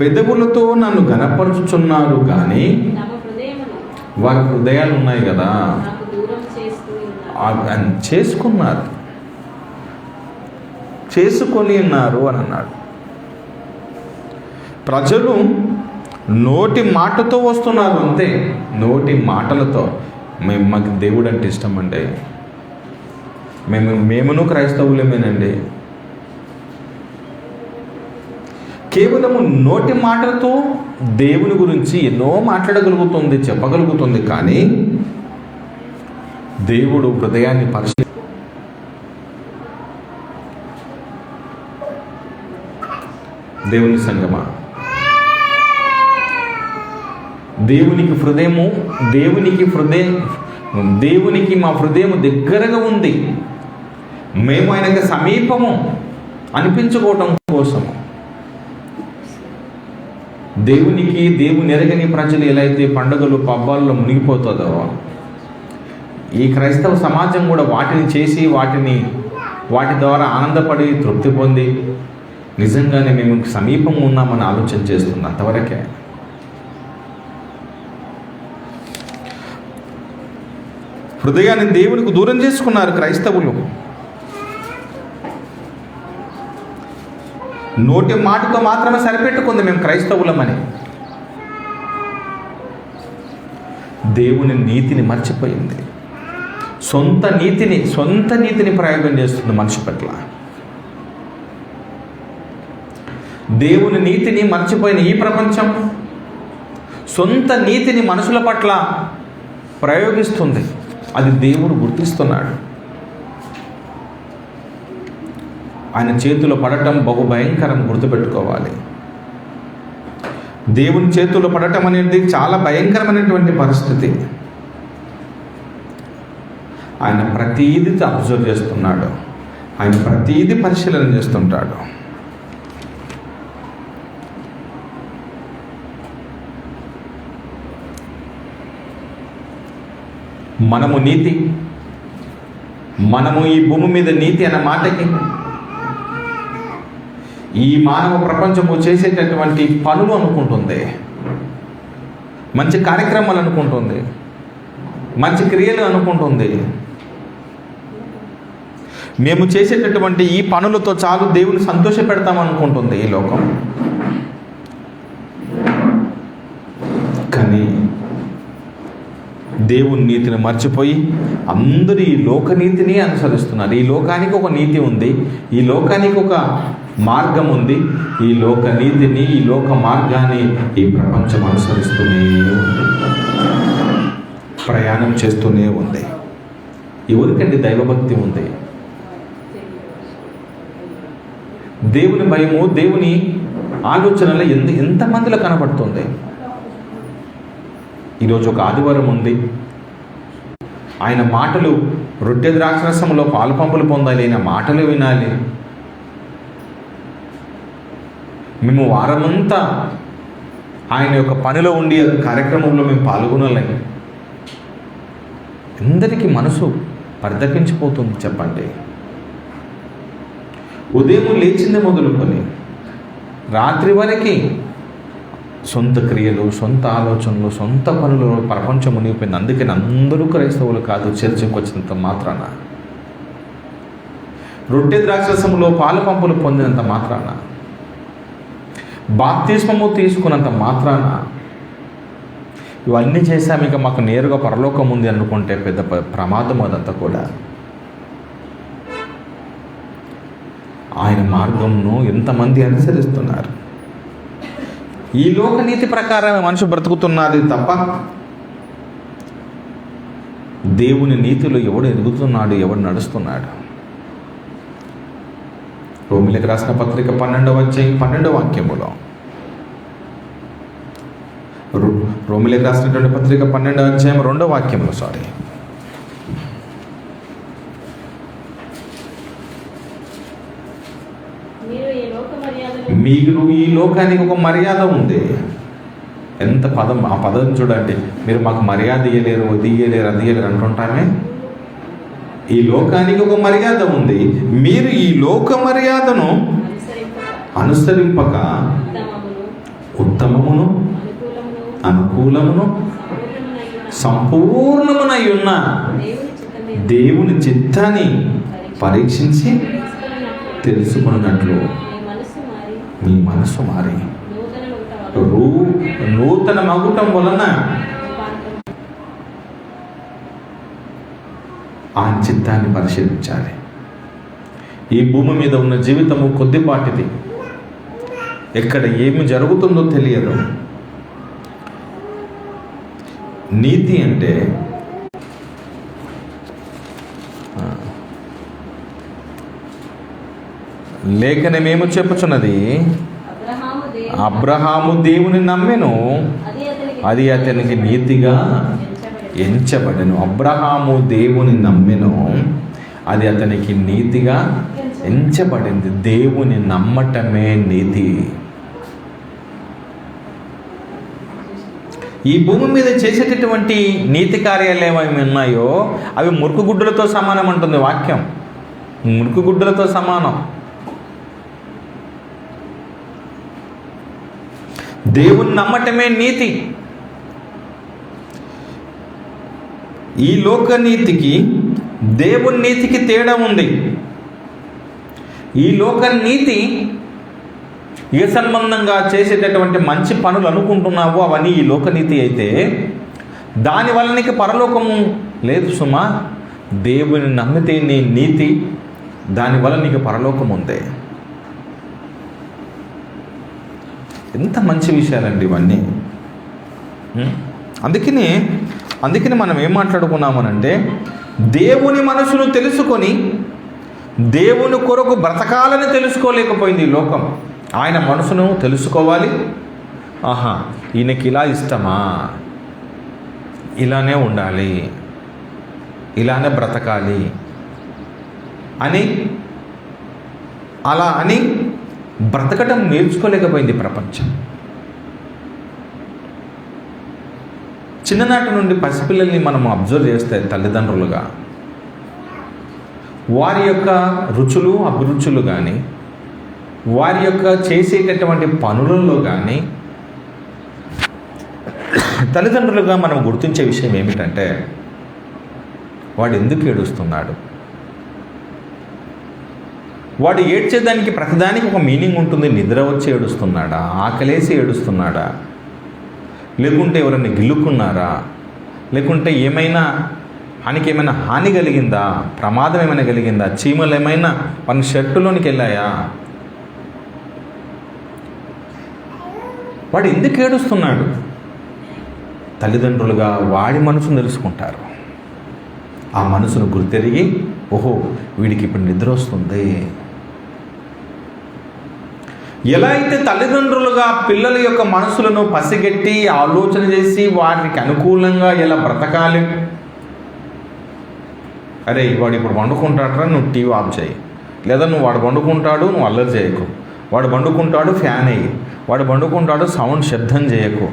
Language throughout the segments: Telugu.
పెదవులతో నన్ను గనపరుచుచున్నారు కానీ వారి హృదయాలు ఉన్నాయి కదా. చేసుకున్నారు. చేసుకొని ఉన్నారు అని అన్నాడు. ప్రజలు నోటి మాటతో వస్తున్నారు అంతే. నోటి మాటలతో. మేము మాకు దేవుడు అంటే ఇష్టం అండి. మేము మేమును క్రైస్తవులమేనండి. కేవలము నోటి మాటలతో దేవుని గురించి ఎన్నో మాట్లాడగలుగుతుంది చెప్పగలుగుతుంది కానీ దేవుడు హృదయాన్ని పరిశీ దేవుని సంగమా. దేవునికి హృదయము దేవునికి హృదయం దేవునికి మా హృదయం దగ్గరగా ఉంది. మేము ఆయనకి సమీపము అనిపించుకోవటం కోసము. దేవునికి దేవుని ఎరగని ప్రజలు ఎలా అయితే పండుగలు పబ్బాల్లో మునిగిపోతుందో ఈ క్రైస్తవ సమాజం కూడా వాటిని చేసి వాటిని వాటి ద్వారా ఆనందపడి తృప్తి పొంది నిజంగానే మేము సమీపం ఉన్నామని ఆలోచన చేస్తుంది అంతవరకే. హృదయాన్ని దేవునికి దూరం చేసుకున్నారు క్రైస్తవులు. నోటి మాటతో మాత్రమే సరిపెట్టుకుంది మేము క్రైస్తవులమని. దేవుని నీతిని మర్చిపోయింది. సొంత నీతిని సొంత నీతిని ప్రయోగం చేస్తుంది మనిషి పట్ల. దేవుని నీతిని మర్చిపోయిన ఈ ప్రపంచం సొంత నీతిని మనుషుల పట్ల ప్రయోగిస్తుంది. అది దేవుడు గుర్తిస్తున్నాడు. ఆయన చేతిలో పడటం బహు భయంకరం గుర్తుపెట్టుకోవాలి. దేవుని చేతుల్లో పడటం అనేది చాలా భయంకరమైనటువంటి పరిస్థితి. ఆయన ప్రతీది అబ్జర్వ్ చేస్తున్నాడు. ఆయన ప్రతీది పరిశీలన చేస్తుంటాడు. మనము నీతి. మనము ఈ భూమి మీద నీతి అనే మాటకి ఈ మానవ ప్రపంచము చేసేటటువంటి పనులు అనుకుంటుంది. మంచి కార్యక్రమాలు అనుకుంటుంది. మంచి క్రియలు అనుకుంటుంది. మేము చేసేటటువంటి ఈ పనులతో చాలు దేవుని సంతోష అనుకుంటుంది ఈ లోకం కానీ దేవుని నీతిని మర్చిపోయి అందరూ ఈ లోకనీతిని అనుసరిస్తున్నారు. ఈ లోకానికి ఒక నీతి ఉంది. ఈ లోకానికి ఒక మార్గం ఉంది. ఈ లోక నీతిని ఈ లోక మార్గాన్ని ఈ ప్రపంచం అనుసరిస్తూనే ఉంది. ప్రయాణం చేస్తూనే ఉంది. ఎవరికండి దైవభక్తి ఉంది. దేవుని భయము దేవుని ఆలోచనలో ఎంత ఎంతమందిలో కనబడుతుంది? ఈరోజు ఒక ఆదివారం ఉంది. ఆయన మాటలు రొట్టె ద్రాక్షరసంలో పాలు పంపులు పొందాలి ఆయన మాటలు వినాలి. మేము వారమంతా ఆయన యొక్క పనిలో ఉండి కార్యక్రమంలో మేము పాల్గొనాలని అందరికీ మనసు పరిదకించిపోతుంది చెప్పండి. ఉదయం లేచింది మొదలుకొని రాత్రి వరకు సొంత క్రియలు సొంత ఆలోచనలు సొంత పనులు ప్రపంచం మునిగిపోయింది. అందుకే అందరూ క్రైస్తవులు కాదు చర్చకు వచ్చినంత మాత్రాన. రొట్టె ద్రాక్షసంలో పాలు పంపులు పొందినంత మాత్రాన. బాప్తిస్మము తీసుకున్నంత మాత్రాన. ఇవన్నీ చేశాము ఇక మాకు నేరుగా పరలోకం ఉంది అనుకుంటే పెద్ద ప్రమాదం అదంతా కూడా. ఆయన మార్గంను ఎంతమంది అనుసరిస్తున్నారు? ఈ లోకనీతి ప్రకారమే మనిషి బ్రతుకుతున్నది తప్ప దేవుని నీతిలో ఎవడు ఎదుగుతున్నాడు ఎవడు నడుస్తున్నాడు? రోమిలకు రాసిన పత్రిక పన్నెండవ అధ్యాయం పన్నెండవ వాక్యములో. రో- రోమిలకు రాసినటువంటి పత్రిక పన్నెండవ అధ్యాయం రెండవ వాక్యములు సారీ మీరు ఈ లోక మీకు మీరు ఈ లోకానికి ఒక మర్యాద ఉంది. ఎంత పదం ఆ పదం చూడండి. మీరు మాకు మర్యాద ఇయ్యలేరు తీయలేరు అదియలేరు అంటుంటామే? ఈ లోకానికి ఒక మర్యాద ఉంది. మీరు ఈ లోక మర్యాదను అనుసరింపక ఉత్తమమును అనుకూలమును సంపూర్ణమునై ఉన్న దేవుని చిత్తాన్ని పరీక్షించి తెలుసుకున్నట్లు మీ మనసు మారి. రూ నూతన మగుటం వలన ఆ చిత్తాన్ని పరిశీలించాలి. ఈ భూమి మీద ఉన్న జీవితము కొద్దిపాటిది. ఎక్కడ ఏమి జరుగుతుందో తెలియదు. నీతి అంటే లేఖనమేమో చెప్పుచున్నది? అబ్రహాము దేవుని నమ్మెను. అది అతనికి నీతిగా ఎంచబడి ఎంచబడెను. అబ్రహాము దేవుని నమ్మెను. అది అతనికి నీతిగా ఎంచబడింది. దేవుని నమ్మటమే నీతి. ఈ భూమి మీద చేసేటటువంటి నీతి కార్యాలు ఏమేమి ఉన్నాయో అవి మురుకు గుడ్డలతో సమానం అంటుంది వాక్యం. మురుకు గుడ్డలతో సమానం. దేవుని నమ్మటమే నీతి. ఈ లోక నీతికి దేవుని నీతికి తేడా ఉంది. ఈ లోక నీతి ఏ సంబంధంగా చేసేటటువంటి మంచి పనులు అనుకుంటున్నావో అవన్నీ ఈ లోకనీతి అయితే దానివల్ల నీకు పరలోకము లేదు సుమా. దేవుని నమ్మితే నీ నీతి దానివల్ల నీకు పరలోకం ఉంది. ఎంత మంచి విషయాలండి ఇవన్నీ? అందుకని అందుకని మనం ఏం మాట్లాడుకున్నామనంటే దేవుని మనసును తెలుసుకొని దేవుని కొరకు బ్రతకాలని తెలుసుకోలేకపోయింది ఈ లోకం. ఆయన మనసును తెలుసుకోవాలి. ఆహా ఈయనకి ఇలా ఇష్టమా? ఇలానే ఉండాలి. ఇలానే బ్రతకాలి. అని అలా అని బ్రతకటం నేర్చుకోలేకపోయింది ప్రపంచం. చిన్ననాటి నుండి పసిపిల్లల్ని మనం అబ్జర్వ్ చేస్తే తల్లిదండ్రులుగా వారి యొక్క రుచులు అభిరుచులు కానీ వారి యొక్క చేసేటటువంటి పనులలో కానీ తల్లిదండ్రులుగా మనం గుర్తించే విషయం ఏమిటంటే వాడు ఎందుకు ఏడుస్తున్నాడు? వాడు ఏడ్చేదానికి ప్రతిదానికి ఒక మీనింగ్ ఉంటుంది. నిద్ర వచ్చి ఏడుస్తున్నాడా? ఆకలేసి ఏడుస్తున్నాడా? లేకుంటే ఎవరైనా గిల్లుకున్నారా? లేకుంటే ఏమైనా ఆయనకి ఏమైనా హాని కలిగిందా? ప్రమాదం ఏమైనా కలిగిందా? చీమలు ఏమైనా మన షర్టులోనికి వెళ్ళాయా? వాడు ఎందుకు ఏడుస్తున్నాడు? తల్లిదండ్రులుగా వాడి మనసును తెలుసుకుంటారు. ఆ మనసును గుర్తెరిగి ఓహో వీడికి ఇప్పుడు నిద్ర వస్తుంది. ఎలా అయితే తల్లిదండ్రులుగా పిల్లల యొక్క మనసులను పసిగట్టి ఆలోచన చేసి వారికి అనుకూలంగా ఎలా బ్రతకాలి? అరే వాడు ఇప్పుడు వండుకుంటాడరా నువ్వు టీవీ ఆఫ్ చేయి. లేదా నువ్వు వాడు వండుకుంటాడు నువ్వు అల్లరి చేయకు. వాడు వండుకుంటాడు ఫ్యాన్ అయ్యి వాడు వండుకుంటాడు సౌండ్ శబ్దం చేయకు.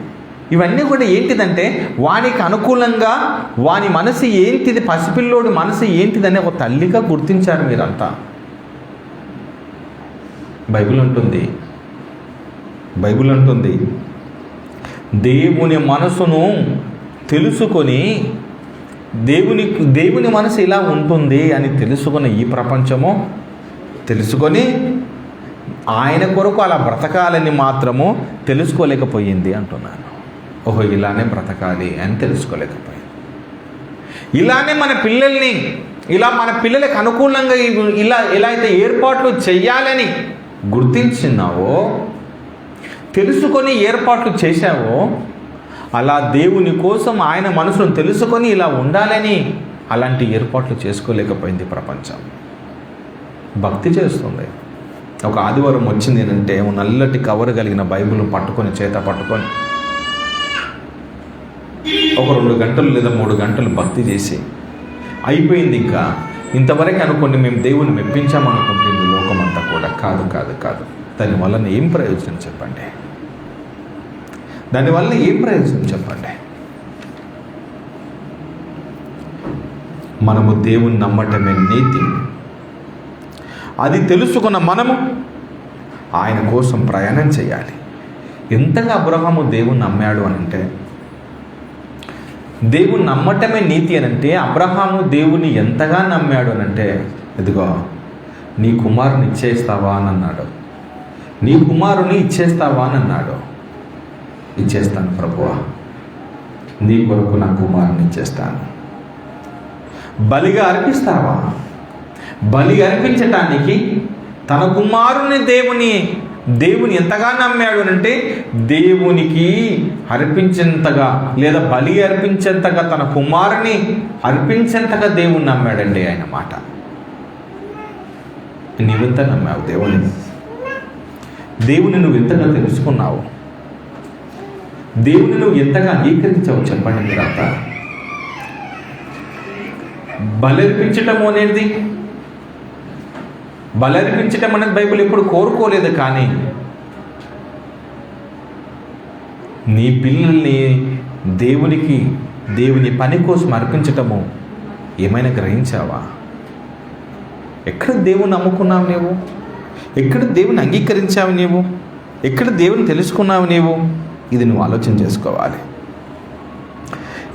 ఇవన్నీ కూడా ఏంటిదంటే వానికి అనుకూలంగా వాని మనసు ఏంటిది పసిపిల్లోడి మనసు ఏంటిదని ఒక తల్లిగా గుర్తించారు మీరంతా. బైబిల్ అంటుంది. బైబిల్ అంటుంది. దేవుని మనసును తెలుసుకొని దేవుని దేవుని మనసు ఇలా ఉంటుంది అని తెలుసుకున్న ఈ ప్రపంచము తెలుసుకొని ఆయన కొరకు అలా బ్రతకాలని మాత్రము తెలుసుకోలేకపోయింది అంటున్నాను. ఓహో ఇలానే బ్రతకాలి అని తెలుసుకోలేకపోయింది. ఇలానే మన పిల్లల్ని ఇలా మన పిల్లలకు అనుకూలంగా ఇలా ఇలా ఎలా అయితే ఏర్పాట్లు చెయ్యాలని గుర్తించినావో తెలుసుకొని ఏర్పాట్లు చేశావో అలా దేవుని కోసం ఆయన మనసును తెలుసుకొని ఇలా ఉండాలని అలాంటి ఏర్పాట్లు చేసుకోలేకపోయింది ప్రపంచం. భక్తి చేస్తుంది. ఒక ఆదివారం వచ్చింది ఏంటంటే నల్లటి కవర్ కలిగిన బైబిల్ పట్టుకొని చేత పట్టుకొని ఒక రెండు గంటలు లేదా మూడు గంటలు భక్తి చేసి అయిపోయింది ఇంకా. ఇంతవరకు అనుకోండి మేము దేవుని మెప్పించామనుకుంటున్నాం. లోకమంతా కూడా. కాదు కాదు కాదు. దానివల్ల ఏం ప్రయోజనం చెప్పండి? దానివల్ల ఏం ప్రయోజనం చెప్పండి? మనము దేవుని నమ్మటమే నీతి. అది తెలుసుకున్న మనము ఆయన కోసం ప్రయాణం చేయాలి. ఎంతగా అబ్రహాము దేవుని నమ్మాడు అని అంటే దేవుని నమ్మటమే నీతి అని అంటే అబ్రహాము దేవుని ఎంతగా నమ్మాడు అని అంటే ఇదిగో నీ కుమారుని ఇచ్చేస్తావా అని అన్నాడు. నీ కుమారుని ఇచ్చేస్తావా అని అన్నాడు. ఇచ్చేస్తాను ప్రభువా. నీ కొరకు నా కుమారుని ఇచ్చేస్తాను. బలిగా అర్పిస్తావా? బలి అర్పించటానికి తన కుమారుని దేవుని దేవుని ఎంతగా నమ్మాడు అంటే దేవునికి అర్పించేంతగా లేదా బలి అర్పించేంతగా తన కుమారుని అర్పించేంతగా దేవుని నమ్మాడండి ఆయన మాట. నీవెంత నమ్మావు దేవుని. దేవుని నువ్వు ఎంతగా తెలుసుకున్నావు? దేవుని నువ్వు ఎంతగా అంగీకరించావు చెప్పండి మీరంతా. బలర్పించటం అనేది బలర్పించటం అనేది బైబిల్ ఎప్పుడు కోరుకోలేదు కానీ నీ పిల్లల్ని దేవునికి దేవుని పని కోసం అర్పించటము ఏమైనా గ్రహించావా? ఎక్కడ దేవుని నమ్ముకున్నావు నీవు? ఎక్కడ దేవుని అంగీకరించావు నీవు? ఎక్కడ దేవుని తెలుసుకున్నావు నీవు? ఇది నువ్వు ఆలోచన చేసుకోవాలి.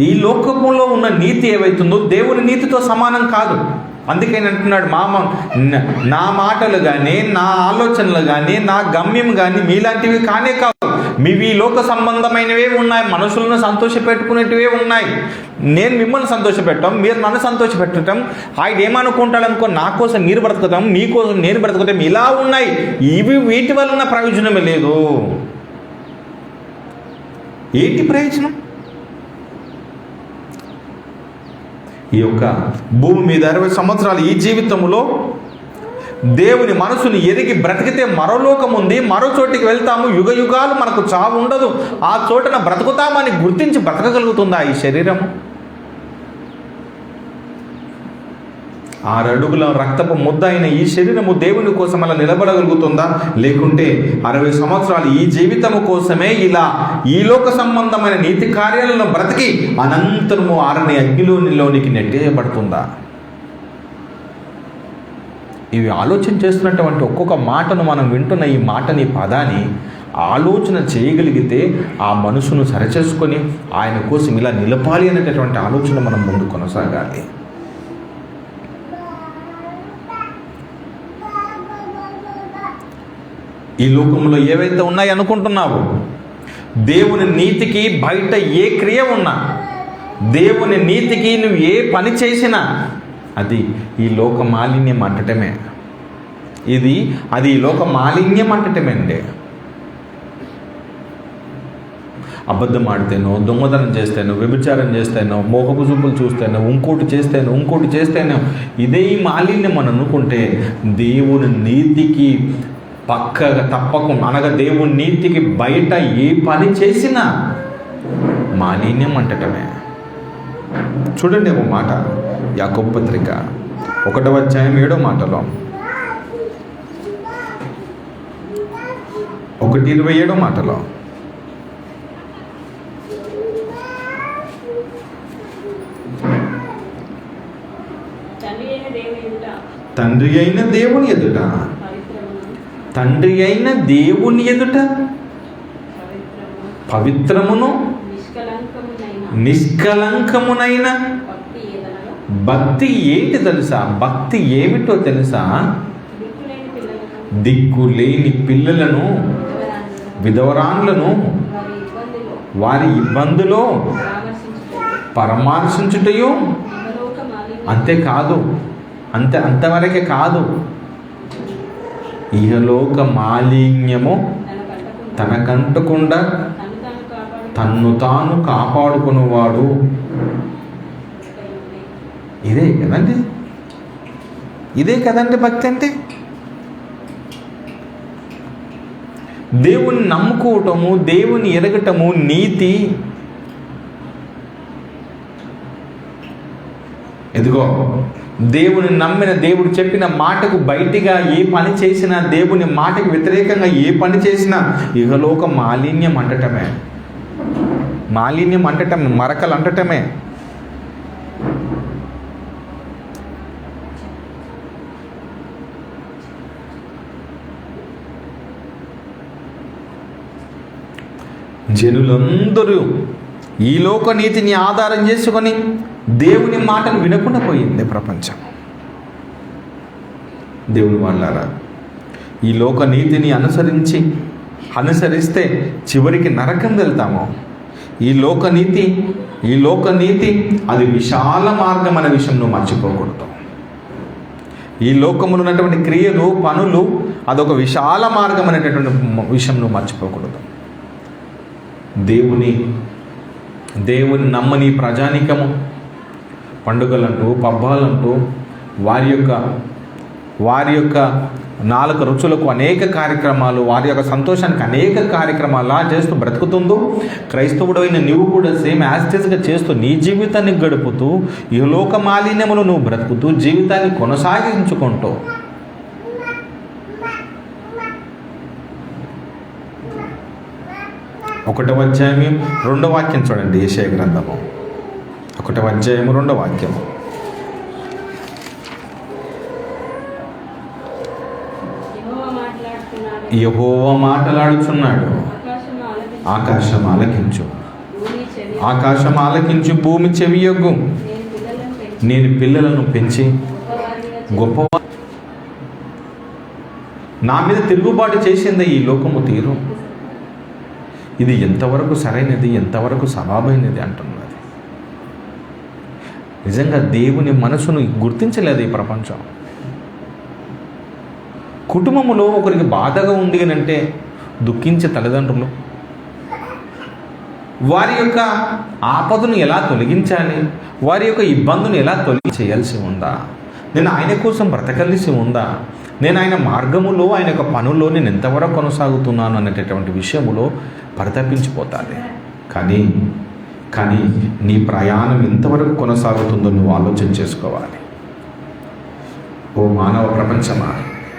ఈ లోకంలో ఉన్న నీతి ఏవైతుందో దేవుని నీతితో సమానం కాదు. అందుకే అంటున్నాడు మామ నా మాటలు కానీ నా ఆలోచనలు కానీ నా గమ్యం కానీ మీలాంటివి కానే కావు. మీవి లోక సంబంధమైనవే ఉన్నాయి. మనుషులను సంతోషపెట్టుకునేటివే ఉన్నాయి. నేను మిమ్మల్ని సంతోషపెట్టడం మీరు నన్ను సంతోషపెట్టడం ఆయన ఏమనుకుంటాడు అనుకో నా కోసం మీరు బ్రతకటం మీకోసం నేను బ్రతకటం ఇలా ఉన్నాయి. ఇవి వీటి వలన ప్రయోజనమే లేదు. ఏంటి ప్రయోజనం? ఈ యొక్క భూమి మీద అరవై సంవత్సరాలు ఈ జీవితంలో దేవుని మనసుని ఎరిగి బ్రతికితే మరో లోకం ఉంది మరో చోటికి వెళ్తాము. యుగ యుగాలు మనకు చావు ఉండదు. ఆ చోటన బ్రతుకుతామని గుర్తించి బ్రతకగలుగుతుందా ఈ శరీరము? ఆరు అడుగుల రక్తపు ముద్ద అయిన ఈ శరీరము దేవుని కోసం అలా నిలబడగలుగుతుందా? లేకుంటే అరవై సంవత్సరాలు ఈ జీవితము కోసమే ఇలా ఈ లోక సంబంధమైన నీతి కార్యాలను బ్రతికి అనంతరము ఆరని అగ్నిలోనిలోనికి నెట్టేయబడుతుందా? ఇవి ఆలోచన చేస్తున్నటువంటి ఒక్కొక్క మాటను మనం వింటున్న ఈ మాటని పదాన్ని ఆలోచన చేయగలిగితే ఆ మనసును సరిచేసుకొని ఆయన కోసం ఇలా నిలపాలి అనేటటువంటి ఆలోచన మనం ముందు కొనసాగాలి. ఈ లోకంలో ఏవైతే ఉన్నాయి అనుకుంటున్నావు? దేవుని నీతికి బయట ఏ క్రియ ఉన్నా దేవుని నీతికి నువ్వు ఏ పని చేసినా అది ఈ లోక మాలిన్యం అంటటమే. ఇది అది ఈ లోక మాలిన్యం అంటటమే అండి అబద్ధం ఆడితేనో దొంగతనం చేస్తేనో వ్యభిచారం చేస్తేనో మోహపు చూపులు చూస్తేనో ఇంకోటి చేస్తేనో ఇంకోటి చేస్తేనో ఇదే ఈ మాలిన్యం అని అనుకుంటే దేవుని నీతికి పక్కగా తప్పకుండా అనగా దేవుని నీతికి బయట ఏ పని చేసినా మాలిన్యం అంటటమే. చూడండి ఒక మాట. యాకోబు పత్రిక ఒకటవ అధ్యాయం ఏడో మాటలో. ఒకటి ఇరవై ఏడో మాటలో. తండ్రి అయిన దేవుని ఎదుట. తండ్రి అయిన దేవుని ఎదుట. పవిత్రమును నిష్కలంకమునైన. భక్తి ఏంటి తెలుసా? భక్తి ఏమిటో తెలుసా? దిక్కు లేని పిల్లలను విధవరాన్లను వారి ఇబ్బందులో పరామర్శించుటయు అంతేకాదు అంతే అంతవరకే కాదు. ఇహలోక మాలిన్యము తనకంటకుండా తను తన్ను తాను కాపాడుకునేవాడు ఇదే కదండి? ఇదే కదండి భక్తి అంటే? దేవుని నమ్ముకోవటము దేవుని ఎరగటము నీతి. ఎదుగో దేవుని నమ్మిన దేవుడు చెప్పిన మాటకు బయటిగా ఏ పని చేసినా దేవుని మాటకు వ్యతిరేకంగా ఏ పని చేసినా ఇహలోక మాలిన్యం అంటటమే. మాలిన్యం అంటటమే మరకలు అంటటమే. జనులందరూ ఈ లోక నీతిని ఆధారం చేసుకొని దేవుని మాటలు వినకుండా పోయింది ప్రపంచం. దేవుని వాళ్ళారా ఈ లోక నీతిని అనుసరించి అనుసరిస్తే చివరికి నరకం వెళ్తాము. ఈ లోక నీతి ఈ లోక నీతి అది విశాల మార్గం అనే విషయం నువ్వు మర్చిపోకూడదు. ఈ లోకములో ఉన్నటువంటి క్రియలు పనులు అదొక విశాల మార్గం అనేటటువంటి విషయం నువ్వు మర్చిపోకూడదు. దేవుని దేవుని నమ్మని ప్రజానికము పండుగలంటూ పబ్బాలంటూ వారి యొక్క వారి యొక్క నాలుగు రుచులకు అనేక కార్యక్రమాలు వారి యొక్క సంతోషానికి అనేక కార్యక్రమాలు అలా చేస్తూ బ్రతుకుతుందో క్రైస్తవుడైన నీవు కూడా సేమ్ యాస్టేజ్గా చేస్తూ నీ జీవితాన్ని గడుపుతూ ఈ లోక మాలిన్యములు నువ్వు బ్రతుకుతూ జీవితాన్ని కొనసాగించుకుంటూ ఒకటవ అధ్యాయం రెండో వాక్యం చూడండి ఏషయ గ్రంథము. ఒకటవ అధ్యాయము రెండో వాక్యము. మాట్లాడుతున్నాడు యహోవ మాటలాడుచున్నాడు ఆకాశం ఆలకించు ఆకాశం ఆలకించు భూమి చెవి చెవియొగ్గు. నేను పిల్లలను పెంచి గొప్ప నా మీద తిరుగుబాటు చేసింది ఈ లోకము తీరు. ఇది ఎంతవరకు సరైనది ఎంతవరకు సబాబైనది అంటున్నది. నిజంగా దేవుని మనసును గుర్తించలేదు ఈ ప్రపంచం. కుటుంబంలో ఒకరికి బాధగా ఉంది అని అంటే దుఃఖించే తల్లిదండ్రులు వారి యొక్క ఆపదను ఎలా తొలగించాలి వారి యొక్క ఇబ్బందును ఎలా తొలగి చేయాల్సి ఉందా నేను ఆయన కోసం బ్రతకలిసి ఉందా నేను ఆయన మార్గములో ఆయన యొక్క పనుల్లో నేను ఎంతవరకు కొనసాగుతున్నాను అనేటటువంటి విషయములో పరితపించిపోతాను. కానీ కానీ నీ ప్రయాణం ఎంతవరకు కొనసాగుతుందో నువ్వు ఆలోచన చేసుకోవాలి. ఓ మానవ ప్రపంచమా?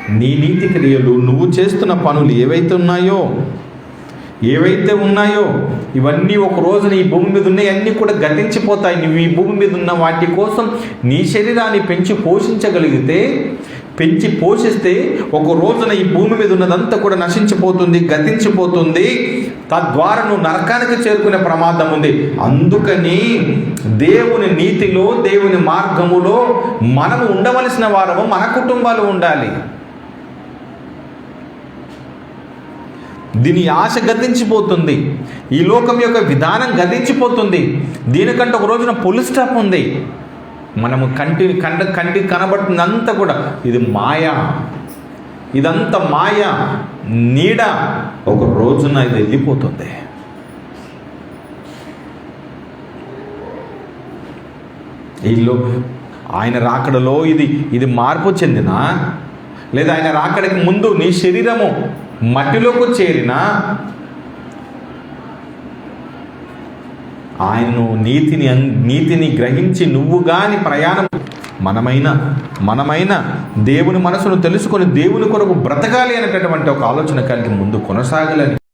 నీ నీతి క్రియలు నువ్వు చేస్తున్న పనులు ఏవైతే ఉన్నాయో ఏవైతే ఉన్నాయో ఇవన్నీ ఒక రోజున ఈ భూమి మీద ఉన్నాయి అన్నీ కూడా గతించిపోతాయి. నువ్వు ఈ భూమి మీద ఉన్న వాటి కోసం నీ శరీరాన్ని పెంచి పోషించగలిగితే పెంచి పోషిస్తే ఒక రోజున ఈ భూమి మీద ఉన్నదంతా కూడా నశించిపోతుంది గతించిపోతుంది. తద్వారా నువ్వు నరకానికి చేరుకునే ప్రమాదం ఉంది. అందుకని దేవుని నీతిలో దేవుని మార్గములో మనము ఉండవలసిన వారము మన కుటుంబాలు ఉండాలి. దీని ఆశ గతించిపోతుంది. ఈ లోకం యొక్క విధానం గతించిపోతుంది. దీనికంటే ఒక రోజున పులి స్టాప్ ఉంది. మనము కంటి కంట కంటి కనబడుతుందంతా కూడా ఇది మాయ. ఇదంతా మాయ నీడ ఒక రోజున ఇది వెళ్ళిపోతుంది. ఇల్లు ఆయన రాకడలో ఇది ఇది మార్పు చెందినా? లేదా ఆయన రాకడికి ముందు నీ శరీరము మట్టిలోకి చేరిన ఆయన్ను నీతిని అం- నీతిని గ్రహించి నువ్వు గాని ప్రయాణం మనమైన మనమైన దేవుని మనసును తెలుసుకొని దేవుని కొరకు బ్రతకాలి అనేటటువంటి ఒక ఆలోచన కలిగి ముందు కొనసాగాలని